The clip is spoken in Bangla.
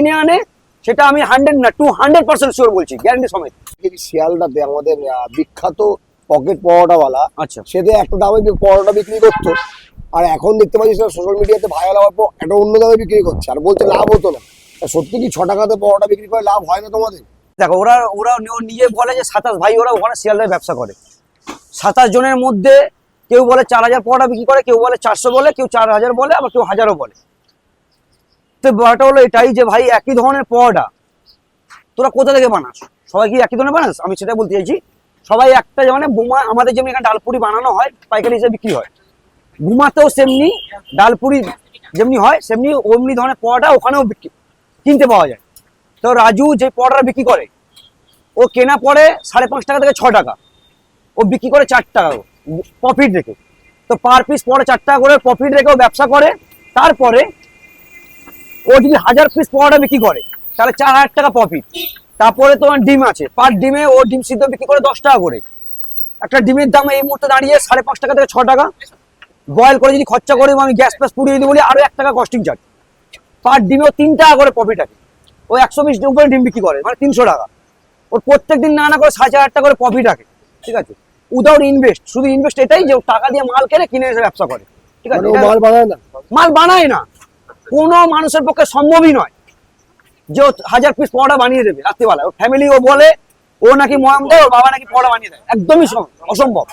কিনে আনে সেটা আমি হান্ড্রেড না টু হান্ড্রেড পার্সেন্ট শিওর বলছি গ্যারান্টি সমেত। শিয়ালদাতে আমাদের বিখ্যাত পকেট পরোটাওয়ালা আচ্ছা। সে তো একটা দামে পরোটা বিক্রি করতো আর এখন দেখতে পাচ্ছি সেটা সোশ্যাল মিডিয়াতে ভাইরাল হওয়ার পর একটা অন্য দামে বিক্রি করছে আর বলছে লাভ হতো না। সত্যি কি ছ টাকাতে পরোটা বিক্রি করে লাভ হয় না তোমাদের? দেখো ওরা ওরা নিজে বলে যে সাতাশ ভাই ওরা ওখানে শিয়ালদায় ব্যবসা করে। সাতাশ জনের মধ্যে কেউ বলে চার হাজার পরোটা বিক্রি করে কেউ বলে চারশো বলে কেউ চার হাজার বলে আবার কেউ হাজারও বলে। তো ব্যাপারটা হলো এটাই যে ভাই একই ধরনের পরোটা। তোরা কোথা থেকে বানাস? সবাই কি একই ধরনের বানাস? আমি সেটা বলতে চাইছি। সবাই একটা মানে বোমা, আমাদের যেমন এখানে ডালপুরি বানানো হয়, পাইকারি হিসেবে বিক্রি হয়। গুমাতেও সেমনি, ডালপুরি যেমনি হয়, সেমনি অমনি ধরনের পরোটা ওখানেও বিক্রি, কিনতে পাওয়া যায়। তো রাজু যে পরোটা বিক্রি করে, ও কেনা পড়ে সাড়ে পাঁচ টাকা থেকে ছ টাকা। ও বিক্রি করে চার টাকা। প্রফিট রেখে। তো পার পিস পরে চার টাকা করে প্রফিট রেখে ও ব্যবসা করে। তারপরে ও যদি হাজার পিস পরোটা বিক্রি করে তাহলে চার হাজার টাকা প্রফিট তারপরে তোমার ডিম আছে। পার ডিমে ও ডিম সিদ্ধ বিক্রি করে দশ টাকা করে। একটা ডিমের দাম এই মুহূর্তে দাঁড়িয়ে সাড়ে পাঁচ টাকা থেকে ছ টাকা। বয়েল করে যদি খরচা করে আমি গ্যাস ফ্যাস পুড়িয়ে দিই বলি আরও এক টাকা কস্টিং চার্জ পার ডিমেও তিন টাকা করে প্রফিট আছে। ও একশো বিশ করে ডিম বিক্রি করে মানে তিনশো টাকা। ওর প্রত্যেক দিন না না করে সাড়ে চার হাজার টাকা করে প্রফিট আছে ঠিক আছে? উইদাউট ইনভেস্ট শুধু ইনভেস্ট এটাই যে ও টাকা দিয়ে মাল কেনে কিনে এসে ব্যবসা করে। ঠিক আছে? মানে ও মাল বানায় না। মাল বানায় না। কোনো মানুষের পক্ষে সম্ভবই নয় যে হাজার পিস পরোটা বানিয়ে দেবে রাত্রিবেলা ওর ফ্যামিলি ও বলে, ও নাকি মহাম দেয় ওর বাবা নাকি পরোটা বানিয়ে দেয়। একদমই সম- অসম্ভব।